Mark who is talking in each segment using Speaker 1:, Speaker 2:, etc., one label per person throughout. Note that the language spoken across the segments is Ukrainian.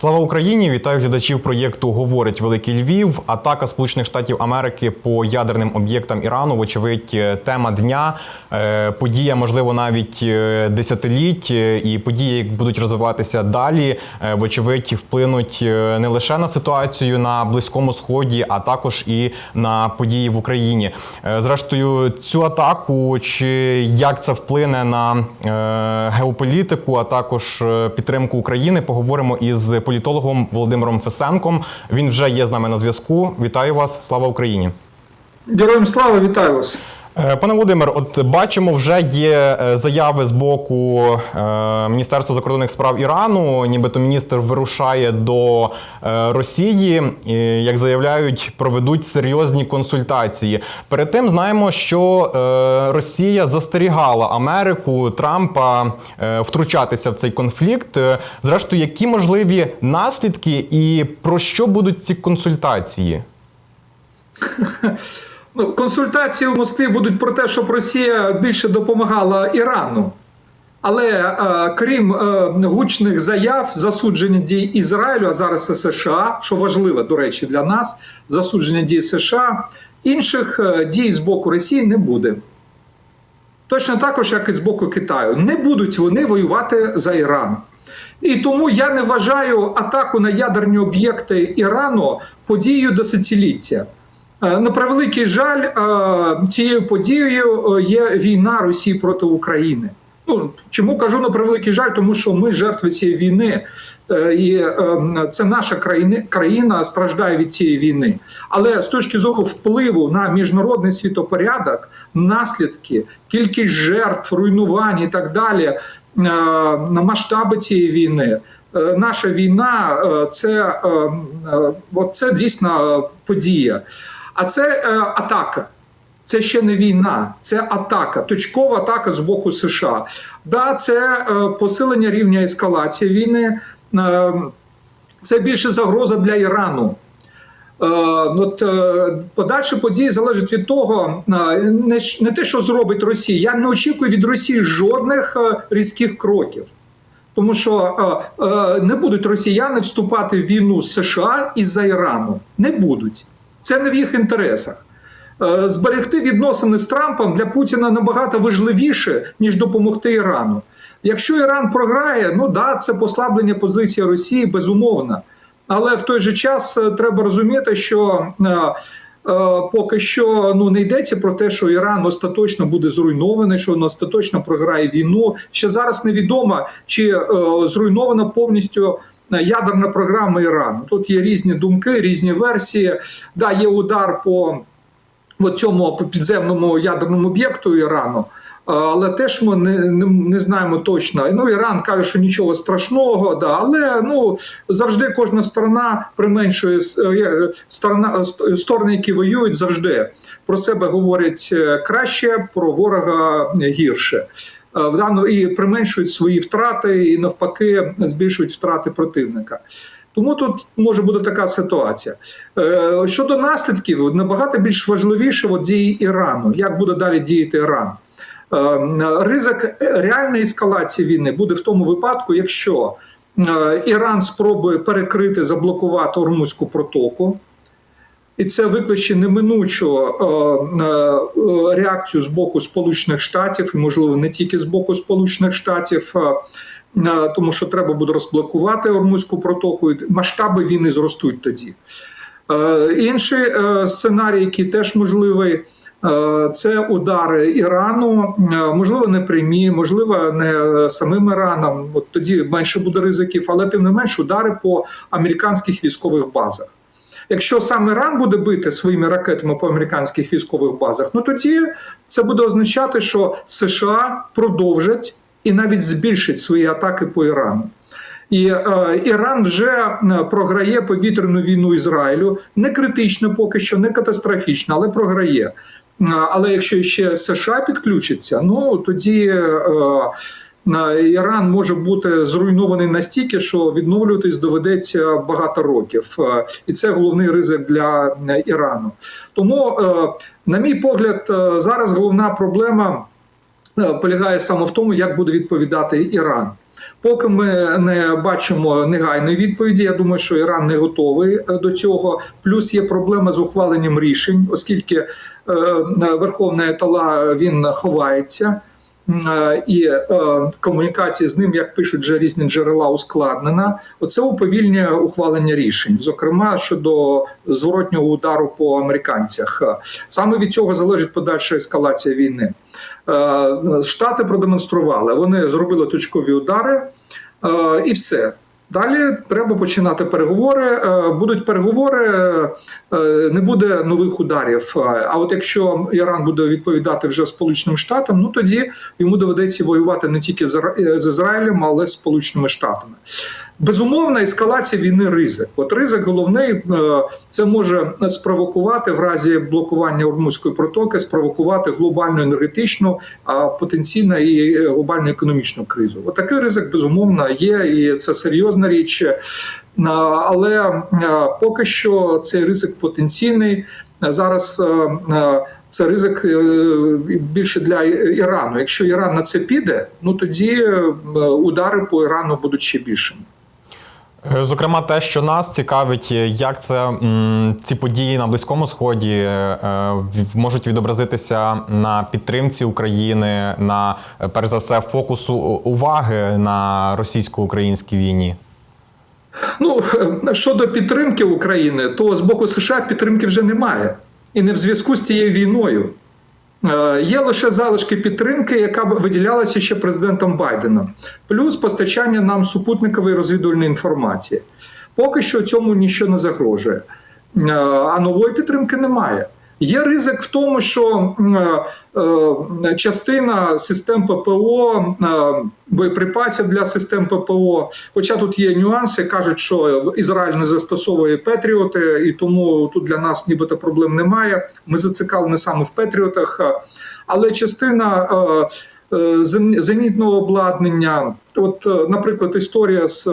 Speaker 1: Слава Україні! Вітаю глядачів проєкту Говорить Великий Львів. Атака Сполучених Штатів Америки по ядерним об'єктам Ірану. Вочевидь, е, тема дня. Е, Подія, можливо, навіть е, десятиліть, і події, як будуть розвиватися далі, вочевидь, вплинуть не лише на ситуацію на близькому сході, а також і на події в Україні. Зрештою, цю атаку чи як це вплине на геополітику, а також підтримку України, поговоримо із політологом Володимиром Фесенком. Він вже є з нами на зв'язку. Вітаю вас! Слава Україні!
Speaker 2: Героям слава, вітаю вас.
Speaker 1: Е, Пане Володимир, от бачимо, вже є е, заяви з боку е, Міністерства закордонних справ Ірану, нібито міністр вирушає до Росії, як заявляють, проведуть серйозні консультації. Перед тим знаємо, що Росія застерігала Америку Трампа втручатися в цей конфлікт. Зрештою, які можливі наслідки і про що будуть ці консультації?
Speaker 2: Ну, консультації в Москві будуть про те, щоб Росія більше допомагала Ірану. Але е, крім е, гучних заяв, засудження дій Ізраїлю, а зараз і США, що важливо, до речі, для нас, засудження дій США, інших е, дій з боку Росії не буде. Точно також, як і з боку Китаю. Не будуть вони воювати за Іран. І тому я не вважаю атаку на ядерні об'єкти Ірану подією десятиліття. Е, На превеликий жаль, е, цією подією е, є війна Росії проти України. Ну чому кажу на превеликий жаль, тому що ми жертви цієї війни, і е, це наша країна, країна страждає від цієї війни. Але з точки зору впливу на міжнародний світопорядок, наслідки, кількість жертв, руйнувань і так далі на масштаби цієї війни. Наша війна це, е, е, це дійсно подія. А це е, атака. Це ще не війна, це атака, точкова атака з боку США. Да, це е, посилення рівня ескалації війни, е, це більше загроза для Ірану. Е, от е, подальші події залежать від того, е, не, не те, що зробить Росія. Я не очікую від Росії жодних е, різких кроків. Тому що е, е, не будуть росіяни вступати в війну з США із-за Ірану. Не будуть. Це не в їх інтересах. Е, зберегти відносини з Трампом для Путіна набагато важливіше, ніж допомогти Ірану. Якщо Іран програє, ну да, це послаблення позиції Росії, безумовно. Але в той же час е, треба розуміти, що е, е, поки що ну не йдеться про те, що Іран остаточно буде зруйнований, що він остаточно програє війну. Ще зараз невідомо, чи е, зруйнована повністю. Е, Ядерна програма Ірану. Тут є різні думки, різні версії. Да, є удар по от цьому по підземному ядерному об'єкту Ірану. е, Але теж ми не, не, не знаємо точно. Ну, Іран каже, що нічого страшного, да, але ну завжди кожна сторона применшує е, сторона, сторони, які воюють, завжди про себе говорять краще, про ворога гірше. Е, в даному- і применшують свої втрати, і навпаки збільшують втрати противника. Тому тут може бути така ситуація. Е, Щодо наслідків, набагато більш важливіше от дії Ірану. Як буде далі діяти Іран? Е, Ризик реальної ескалації війни буде в тому випадку, якщо Іран спробує перекрити, заблокувати Ормузьку протоку. І це викличе неминучу е, е, реакцію з боку Сполучених Штатів, і можливо не тільки з боку Сполучених Штатів, е, тому що треба буде розблокувати Ормузьку протоку. і Масштаби війни зростуть тоді. Інший сценарій, який теж можливий, це удари Ірану, можливо, не прямі, можливо, не самим Іраном. От тоді менше буде ризиків, але тим не менш удари по американських військових базах. Якщо сам Іран буде бити своїми ракетами по американських військових базах, ну тоді це буде означати, що США продовжать і навіть збільшать свої атаки по Ірану. І е, Іран вже е, програє повітряну війну Ізраїлю. Не критично поки що, не катастрофічно, але програє. Е, Але якщо ще США підключиться, ну тоді е, Іран може бути зруйнований настільки, що відновлюватись доведеться багато років, Е, і це головний ризик для е, Ірану. Тому, е, на мій погляд, зараз головна проблема полягає саме в тому, як буде відповідати Іран. Поки ми не бачимо негайної відповіді, я думаю, що Іран не готовий до цього. Плюс є проблема з ухваленням рішень, оскільки Верховна Етала він ховається. Е, І е, комунікація з ним, як пишуть вже різні джерела, ускладнена. Оце уповільнює ухвалення рішень, зокрема щодо зворотнього удару по американцях. Саме від цього залежить подальша ескалація війни. Е, Штати продемонстрували, вони зробили точкові удари і все. Далі треба починати переговори. Е, Будуть переговори, е, не буде нових ударів. Е, А от якщо Іран буде відповідати вже Сполученим Штатам, ну тоді йому доведеться воювати не тільки з Ізра- з Ізраїлем, але з Сполученими Штатами. Безумовна ескалація війни ризик. От ризик головний е, це може спровокувати в разі блокування Ормузької протоки, спровокувати глобальну енергетичну, а потенційно і глобальну економічну кризу. От такий ризик безумовно є, і це серйозна річ. Е, Але е, поки що цей ризик потенційний. Е, Зараз е, е, це ризик е, більше для Ірану. Якщо Іран на це піде, ну тоді е, удари по Ірану будуть ще більшими.
Speaker 1: Е, Зокрема, те, що нас цікавить, е, як це ці події на Близькому Сході е, можуть відобразитися на підтримці України, на перш за все фокусу уваги на російсько-українській війні.
Speaker 2: Ну щодо підтримки України, то з боку США підтримки вже немає, і не в зв'язку з цією війною. Е, Є лише залишки підтримки, яка виділялася ще президентом Байденом, плюс постачання нам супутникової розвідувальної інформації. Поки що цьому нічого не загрожує, Е, а нової підтримки немає. Є ризик в тому, що е, е, частина систем ППО, е, боєприпасів для систем ППО, хоча тут є нюанси, кажуть, що Ізраїль не застосовує Петріоти, і тому тут для нас нібито проблем немає. Ми зацікавлені саме в Петріотах, але частина зенітного обладнання, от, наприклад, історія з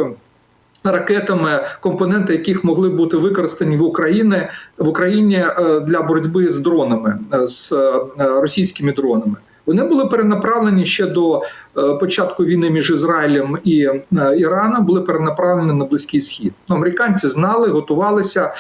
Speaker 2: ракетами, компоненти яких могли бути використані в Україні в Україні е, для боротьби з дронами, е, з е, російськими дронами. Вони були перенаправлені ще до початку війни між Ізраїлем і Іраном, були перенаправлені на Близький Схід. Ну, Американці знали, готувалися.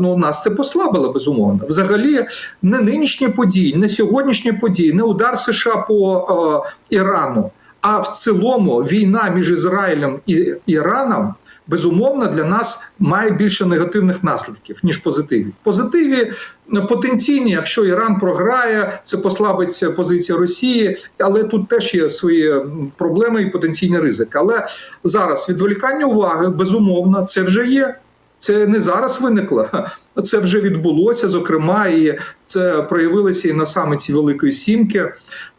Speaker 2: Ну, нас це послабило безумовно. Взагалі, не нинішні події, не сьогоднішні події, не удар США по Ірану. А в цілому війна між Ізраїлем і Іраном безумовно для нас має більше негативних наслідків ніж позитивів. Позитиві е, потенційні, якщо Іран програє, це послабить позицію Росії, але тут теж є свої проблеми і потенційні ризики. Але зараз відволікання уваги безумовно це вже є. Це не зараз виникло, це вже відбулося. Зокрема, і це проявилося і на саміті Великої Сімки.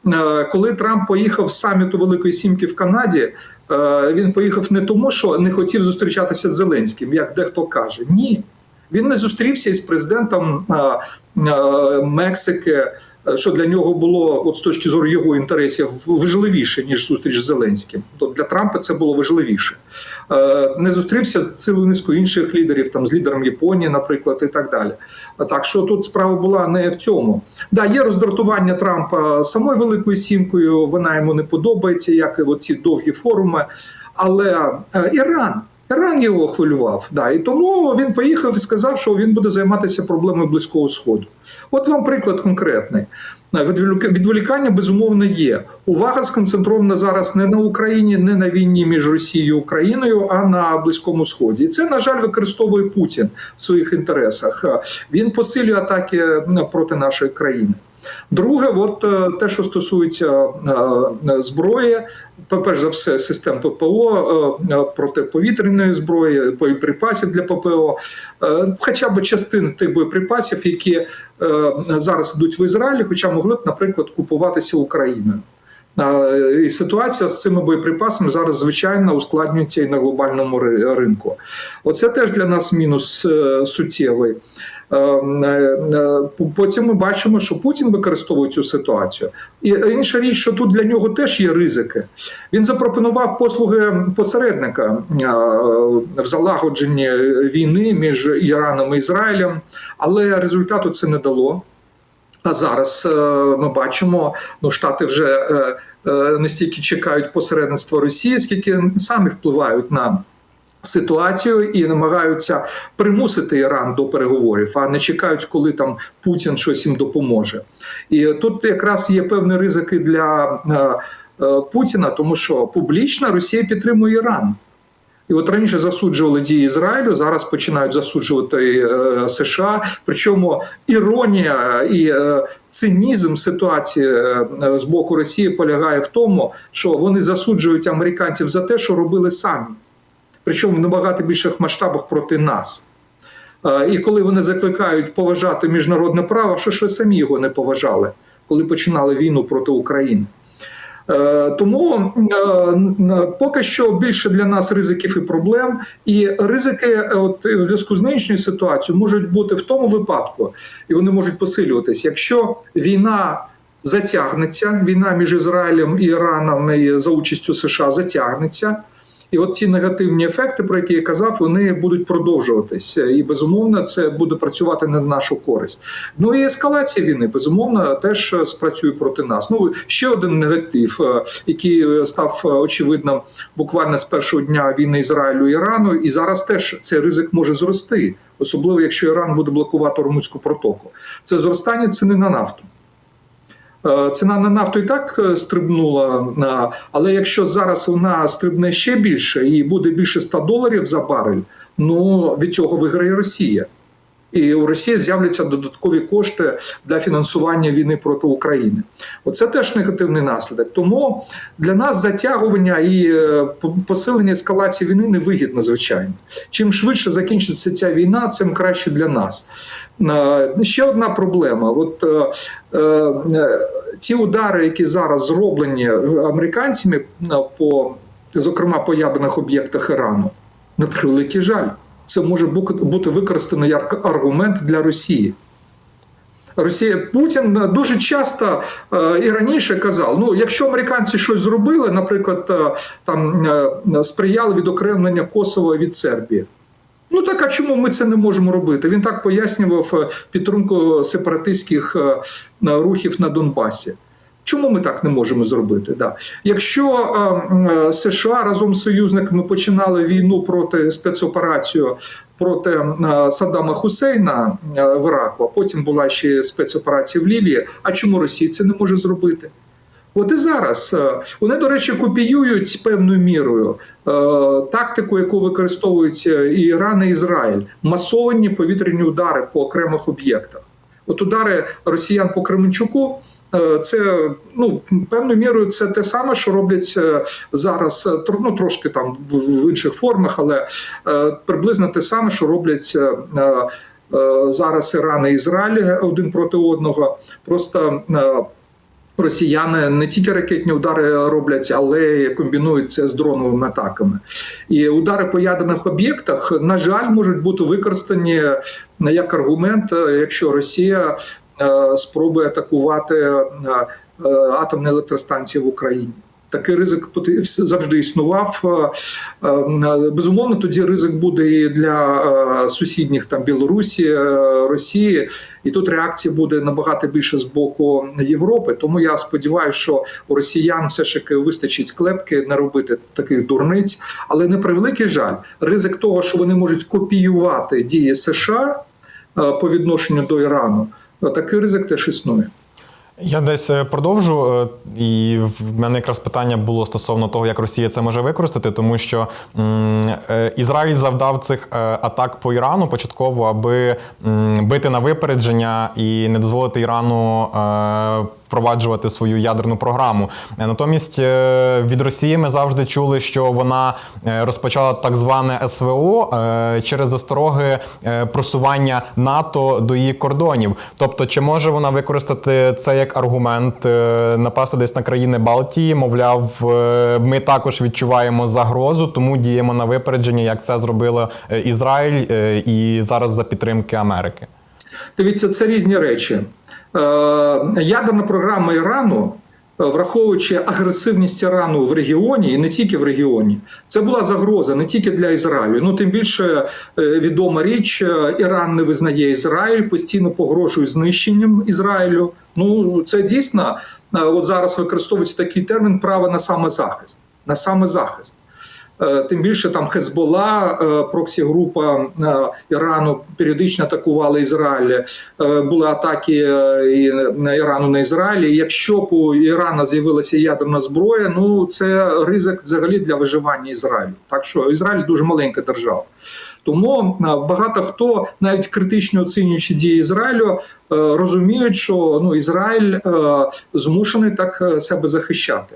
Speaker 2: Е, Коли Трамп поїхав з саміту Великої Сімки в Канаді, е, він поїхав не тому, що не хотів зустрічатися з Зеленським, як дехто каже. Ні, він не зустрівся із президентом е, Мексики. Що для нього було, от з точки зору його інтересів, важливіше ніж зустріч з Зеленським. Тобто для Трампа це було важливіше. Е, Не зустрівся з цілою низкою інших лідерів, там з лідером Японії, наприклад, і так далі. Так що тут справа була не в цьому. Да, є роздратування Трампа самою Великою Сімкою. Вона йому не подобається, як і оці довгі форуми. Але е, Іран. Іран його хвилював, да, і тому він поїхав і сказав, що він буде займатися проблемою близького сходу. От вам приклад конкретний. Е, Відволікання безумовно є. Увага сконцентрована зараз не на Україні, не на війні між Росією і Україною, а на близькому сході. І це на жаль використовує Путін в своїх інтересах. Е, Він посилює атаки проти нашої країни. Друге, от е, те, що стосується е, зброї, перш за все, систем ППО, е, е, протиповітряної зброї, боєприпасів для ППО, е, хоча б частини тих боєприпасів, які е, зараз йдуть в Ізраїлі, хоча могли б, наприклад, купуватися Україною. Е, І ситуація з цими боєприпасами зараз звичайно ускладнюється і на глобальному ринку. Оце теж для нас мінус е, суттєвий. Е, е, е, Потім ми бачимо, що Путін використовує цю ситуацію. І інша річ, що тут для нього теж є ризики. Він запропонував послуги посередника е, в залагодженні війни між Іраном і Ізраїлем, але результату це не дало. А зараз е, ми бачимо, ну штати вже е, не стільки чекають посередництва Росії, скільки самі впливають на ситуацію і намагаються примусити Іран до переговорів, а не чекають, коли там Путін щось їм допоможе. І тут якраз є певні ризики для е, е, Путіна, тому що публічно Росія підтримує Іран. І от раніше засуджували дії Ізраїлю, зараз починають засуджувати е, США. Причому іронія і е, цинізм ситуації е, з боку Росії полягає в тому, що вони засуджують американців за те, що робили самі, причому в набагато більших масштабах проти нас. Е, І коли вони закликають поважати міжнародне право, що ж ви самі його не поважали, коли починали війну проти України? Е, Тому е, поки що більше для нас ризиків і проблем, і ризики, от в зв'язку з нинішньою ситуацією, можуть бути в тому випадку, і вони можуть посилюватися, якщо війна затягнеться, війна між Ізраїлем і Іраном і за участю США затягнеться. І от ці негативні ефекти, про які я казав, вони будуть продовжуватися. І безумовно, це буде працювати не на нашу користь. Ну і ескалація війни, безумовно, теж спрацює проти нас. Ну ще один негатив, е, який став е, очевидним буквально з першого дня війни Ізраїлю і Ірану, і зараз теж цей ризик може зрости, особливо якщо Іран буде блокувати Румунську протоку. Це зростання ціни на нафту. Е, Ціна на нафту і так е, стрибнула, але якщо зараз вона стрибне ще більше і буде більше 100 доларів за барель, ну від цього виграє Росія. І у Росії з'являться додаткові кошти для фінансування війни проти України. Оце теж негативний наслідок. Тому для нас затягування і е, посилення ескалації війни невигідно, звичайно. Чим швидше закінчиться ця війна, тим краще для нас. Е, Ще одна проблема: от е, е, ті удари, які зараз зроблені американцями, по зокрема по ядерних об'єктах Ірану, на превеликий жаль, це може бути використано як аргумент для Росії. Росія Путін дуже часто е, і раніше казав: ну, якщо американці щось зробили, наприклад, е, там е, сприяли відокремлення Косова від Сербії. Ну так а чому ми це не можемо робити? Він так пояснював підтримку сепаратистських рухів на Донбасі. Чому ми так не можемо зробити? Да. Якщо е, е, США разом з союзниками починали війну проти спецоперацію проти е, Саддама Хусейна е, в Іраку, а потім була ще спецоперація в Лівії, а чому Росія це не може зробити? От і зараз е, вони, до речі, копіюють певною мірою е, тактику, яку використовують е, і Іран, і Ізраїль, масовані повітряні удари по окремих об'єктах. От удари росіян по Кременчуку. Е, Це ну певною мірою це те саме, що роблять е, зараз. е, ну, трошки там в інших формах, але е, приблизно те саме, що роблять зараз Іран і Ізраїль один проти одного. Просто Росіяни не тільки ракетні удари роблять, але комбінують це з дроновими атаками. І удари по ядерних об'єктах, на жаль, можуть бути використані як аргумент, якщо Росія е, спробує атакувати е, е, атомні електростанції в Україні. Такий ризик завжди існував. Безумовно, тоді ризик буде і для сусідніх там Білорусі, Росії, і тут реакція буде набагато більше з боку Європи. Тому я сподіваюся, що у росіян все ж таки вистачить склепки не робити таких дурниць. Але на превеликий жаль, ризик того, що вони можуть копіювати дії США по відношенню до Ірану, такий ризик теж існує.
Speaker 1: Я десь е, продовжу, е, і в мене якраз питання було стосовно того, як Росія це може використати, тому що е, Ізраїль завдав цих атак по Ірану початково, аби бити на випередження і не дозволити Ірану впроваджувати свою ядерну програму. Е, Натомість е, від Росії ми завжди чули, що вона е, розпочала так зване СВО через застороги просування НАТО до її кордонів. Тобто, чи може вона використати це як аргумент напасти десь на країни Балтії? Мовляв, ми також відчуваємо загрозу, тому діємо на випередження, як це зробило е, Ізраїль і зараз за підтримки Америки.
Speaker 2: Дивіться, це різні речі. Е, Ядерна програма Ірану, е, враховуючи агресивність Ірану в регіоні, і не тільки в регіоні, це була загроза не тільки для Ізраїлю. Ну тим більше е, відома річ, Іран не визнає Ізраїль, постійно погрожує знищенням Ізраїлю. Ну це дійсно от зараз використовується такий термін право на самозахист. На самозахист. Е, Тим більше там Хезбола, е, проксі-група е, Ірану періодично атакувала Ізраїль. Були атаки на Ірану на Ізраїль. І Якщо у Ірана з'явилася ядерна зброя, ну це ризик взагалі для виживання Ізраїлю. Так що Ізраїль дуже маленька держава. Тому багато хто, навіть критично оцінюючи дії Ізраїлю, розуміють, що ну Ізраїль змушений так себе захищати.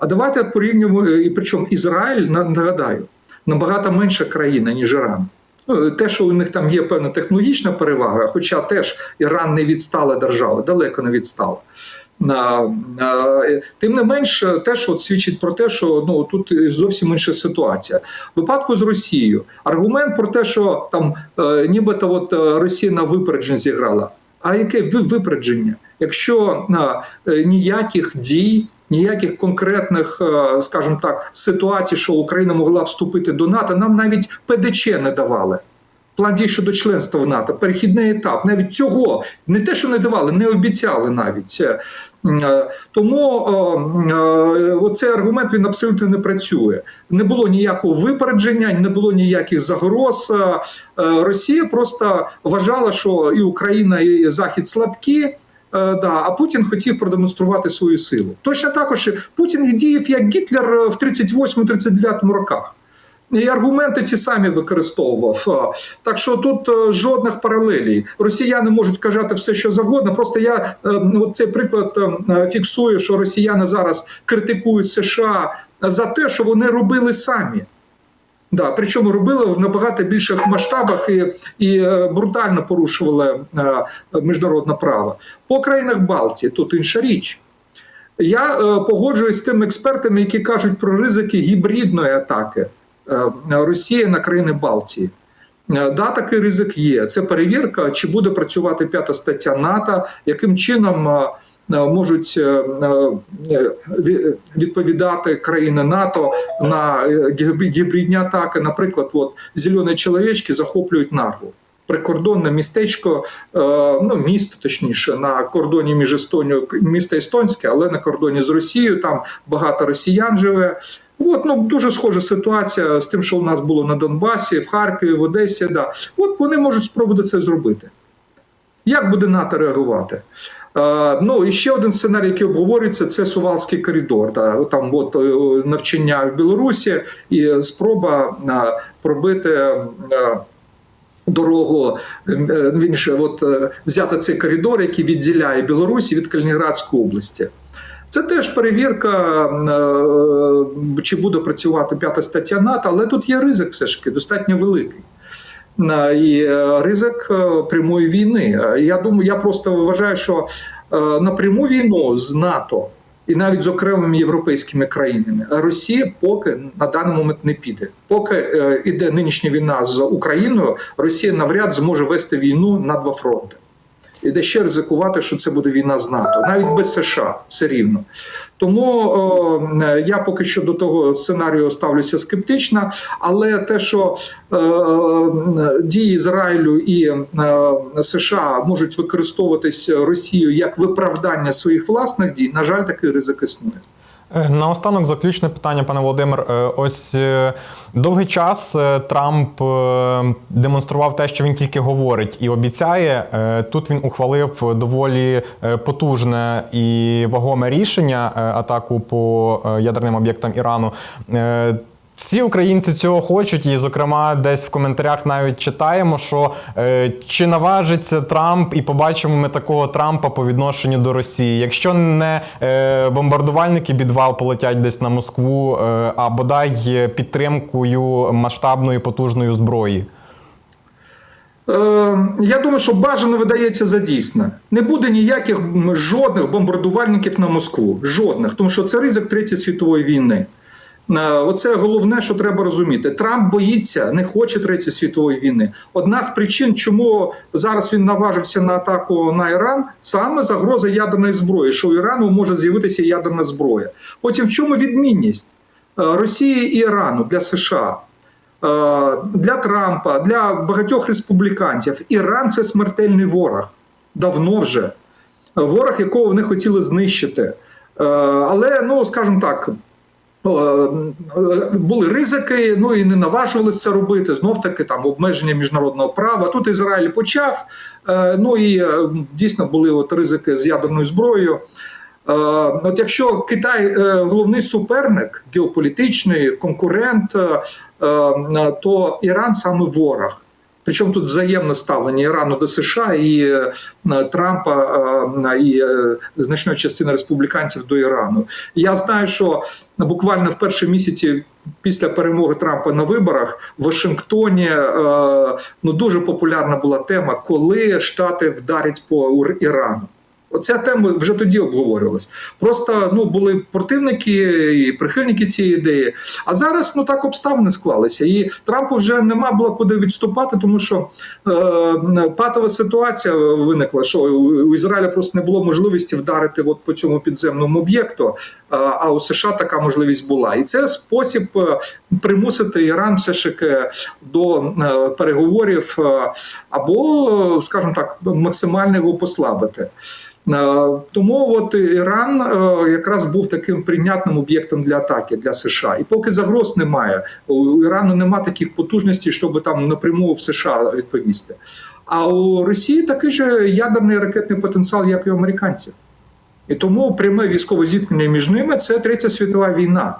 Speaker 2: А давайте порівнюємо, е, і причому Ізраїль, нагадаю, набагато менша країна, ніж Іран. Ну, те, що у них там є певна технологічна перевага, хоча теж Іран не відстала держава, далеко не відстала. Е, Тим не менш, е, теж от свідчить про те, що ну тут зовсім інша ситуація. В випадку з Росією аргумент про те, що там нібито от Росія на випередження зіграла. А яке випередження? Якщо ніяких дій, ніяких конкретних, е, скажімо так, ситуацій, що Україна могла вступити до НАТО, нам навіть ПДЧ не давали. План дій щодо членства в НАТО, перехідний етап, навіть цього не те, що не давали, не обіцяли навіть. Е, е, Тому оцей аргумент він абсолютно не працює. Не було ніякого випередження, не було ніяких загроз. Росія просто вважала, що і Україна, і Захід слабкі. Е, Да, а Путін хотів продемонструвати свою силу. Точно також Путін діяв як Гітлер в 38-39 роках. І аргументи ті самі використовував. Так що тут е, жодних паралелей. Росіяни можуть казати все, що завгодно. Просто я е, от цей приклад е, фіксую, що росіяни зараз критикують США за те, що вони робили самі. Да, причому робили в набагато більших масштабах і, і е, брутально порушували е, міжнародне право. По країнах Балтії тут інша річ. Я е, погоджуюсь з тими експертами, які кажуть про ризики гібридної атаки Росії на країни Балтії. Да, такий ризик є. Це перевірка, чи буде працювати п'ята стаття НАТО, яким чином можуть е, е, ві- відповідати країни НАТО на е, гібридні атаки. Наприклад, от зелені чоловічки захоплюють Нарву. Прикордонне містечко, е, ну місто точніше, на кордоні між Естонією, місто Естонське, але на кордоні з Росією. Там багато росіян живе. От ну дуже схожа ситуація з тим, що у нас було на Донбасі, в Харкові, в Одесі. Да. От вони можуть спробувати це зробити. Як буде НАТО реагувати? Е, ну і ще один сценарій, який обговорюється, це Сувалський коридор. Да. Там от е, навчання в Білорусі і спроба е, пробити. Дорогу він же от взяти цей коридор, який відділяє Білорусі від Калінінградської області. Це теж перевірка, чи буде працювати п'ята стаття НАТО, але тут є ризик все ж таки достатньо великий. І е, ризик е, прямої війни. Е, Я думаю, я просто вважаю, що на пряму війну з НАТО і навіть з окремими європейськими країнами Росія поки на даний момент не піде. Поки іде нинішня війна з Україною, Росія навряд зможе вести війну на два фронти. І де ще ризикувати, що це буде війна з НАТО, навіть без США, все рівно. Тому е, я поки що до того сценарію ставлюся скептично, але те, що е, е, дії Ізраїлю і е, США можуть використовуватись Росією як виправдання своїх власних дій, на жаль, такий ризик існує.
Speaker 1: Е, Наостанок заключне питання, пане Володимир. Е, Ось е, довгий час Трамп демонстрував те, що він тільки говорить і обіцяє. Тут він ухвалив доволі потужне і вагоме рішення атаку по ядерним об'єктам Ірану. Всі українці цього хочуть, і, зокрема, десь в коментарях навіть читаємо, що е, чи наважиться Трамп, і побачимо ми такого Трампа по відношенню до Росії. Якщо не е, бомбардувальники підвал полетять десь на Москву, е, а бодай підтримкою масштабної потужної зброї.
Speaker 2: Е, Я думаю, що бажано видається за дійсне. Не буде ніяких жодних бомбардувальників на Москву. Жодних, тому що це ризик Третьої світової війни. Е, Оце головне, що треба розуміти. Трамп боїться, не хоче Третьої світової війни. Одна з причин, чому зараз він наважився на атаку на Іран, саме загроза ядерної зброї, що у Ірану може з'явитися ядерна зброя. Потім в чому відмінність е, Росії і Ірану для США? Е, для Трампа, для багатьох республіканців Іран це смертельний ворог. Давно вже. ворог, якого вони хотіли знищити. Але, ну скажімо так. Е, Були ризики, ну і не наважувалися це робити. Знов таки там обмеження міжнародного права. Тут Ізраїль почав. е, Ну і е, дійсно були от ризики з ядерною зброєю. От якщо Китай головний суперник, геополітичний конкурент, то Іран саме ворог. Причому тут взаємне ставлення Ірану до США і е, Трампа е, і е, значної частини республіканців до Ірану. Я знаю, що буквально в перші місяці після перемоги Трампа на виборах в Вашингтоні ну дуже популярна була тема, коли Штати вдарять по Ірану. Оця тема вже тоді обговорювалась. Просто ну були противники і прихильники цієї ідеї. А зараз ну так обставини склалися. І Трампу вже нема було куди відступати, тому що е, патова ситуація виникла, що у Ізраїля просто не було можливості вдарити от по цьому підземному об'єкту. е, А у США така можливість була, і це спосіб е, примусити Іран все ж таки до е, переговорів або, скажімо так, максимально його послабити. Е, Тому от Іран е, якраз був таким прийнятним об'єктом для атаки для США. І поки загроз немає, у Ірану немає таких потужностей, щоб там напряму в США відповісти. А у Росії такий же ядерний ракетний потенціал, як і у американців. І тому пряме військове зіткнення між ними це третя світова війна,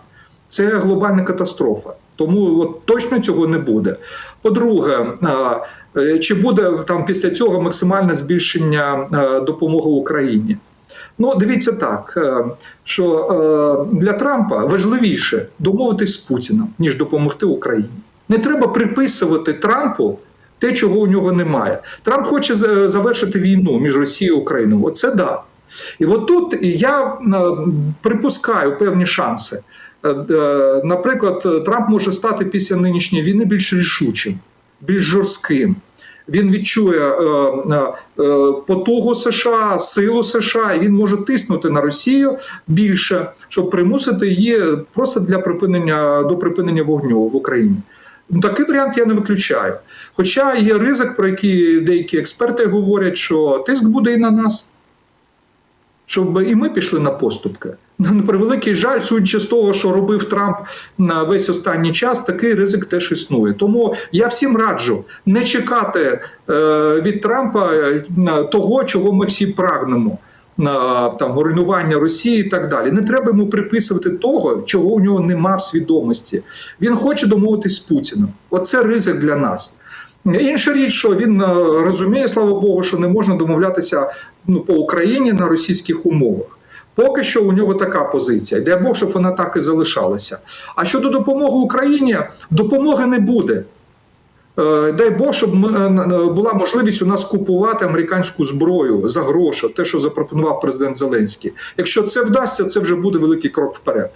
Speaker 2: це глобальна катастрофа. Тому от точно цього не буде. По-друге, е, чи буде там після цього максимальне збільшення допомоги Україні? Ну, дивіться так, е, що е, для Трампа важливіше домовитись з Путіним, ніж допомогти Україні. Не треба приписувати Трампу те, чого у нього немає. Трамп хоче завершити війну між Росією і Україною. Оце да. І от тут я припускаю певні шанси. Е, е, Наприклад, Трамп може стати після нинішньої війни більш рішучим, більш жорстким. Він відчує е, потугу США, силу США, і він може тиснути на Росію більше, щоб примусити її просто для припинення до припинення вогню в Україні. Такий варіант я не виключаю. Хоча є ризик, про який деякі експерти говорять, що тиск буде і на нас щоб і ми пішли на поступки. На превеликий жаль, судячи з того, що робив Трамп на весь останній час, такий ризик теж існує. Тому я всім раджу не чекати е, від Трампа е, того, чого ми всі прагнемо. На там руйнування Росії і так далі. Не треба йому приписувати того, чого у нього нема в свідомості. Він хоче домовитись з Путіним. Оце ризик для нас. Інша річ, що він е, розуміє, слава Богу, що не можна домовлятися ну, по Україні на російських умовах. Поки що у нього така позиція. Дай Бог, щоб вона так і залишалася. А щодо допомоги Україні, допомоги не буде. Е, Дай Бог, щоб е, е, була можливість у нас купувати американську зброю за гроші, те, що запропонував президент Зеленський. Якщо це вдасться, це вже буде великий крок вперед.